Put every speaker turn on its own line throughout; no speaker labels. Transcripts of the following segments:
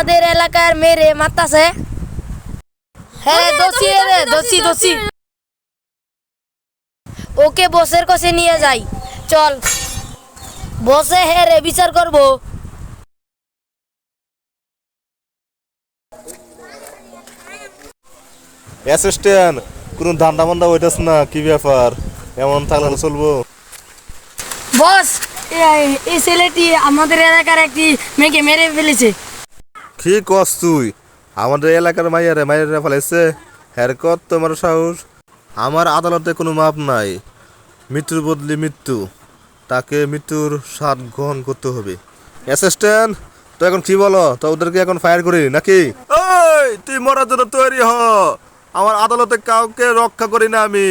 আমাদের এলাকার মেরে মারতাছে। হ্যাঁ দোষী রে দোষী দোষী ওকে বসের কাছে নিয়ে যাই। চল। বসে হে রে বিচার করব।
অ্যাসিস্ট্যান্ট কোনো ধান্দা মান্দা হইতাস না কি ব্যাপার? এমন থাকলে চলবো।
বস এই- এই ছেলেটি আমাদের এলাকার একটি মেয়েকে মেরে ফেলেছে।
কি কস তুই? আমাদের এলাকার মাইয়ারে মাইয়ারে ফেলেছে হ্যার কত তোমার সাহস? আমার আদালতে কোনো মাপ নাই। মৃত্যুর বদলে মৃত্যু। তাকে মৃত্যুর স্বাদ গ্রহণ করতে হবে। অ্যাসিস্ট্যান্ট তো এখন কি বলো? তো ওদেরকে এখন ফায়ার করি নাকি? ওই তুই মরার জন্য তৈরি হ। আমার আদালতে কাউকে রক্ষা করি না আমি।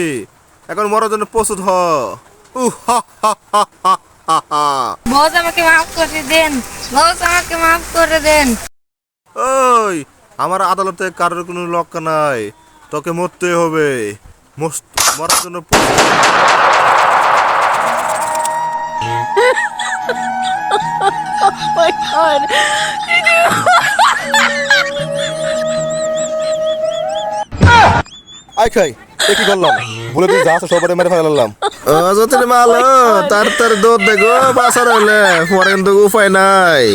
এখন মরার জন্য প্রস্তুত হ। উহ।
বস আমাকে মাফ করে দেন। বস আমাকে মাফ করে দেন।
ওই আমার আদালতে কারোর কোনো লক্ষ্য নাই। তোকে মরতে হবে। মরার জন্য। আই খাই কি করলাম? বলে তুই যা আছে মেরে ফেলালাম মাল তার তার দৌড় দেখো বাসার হলে। পরে কিন্তু উপায় নাই।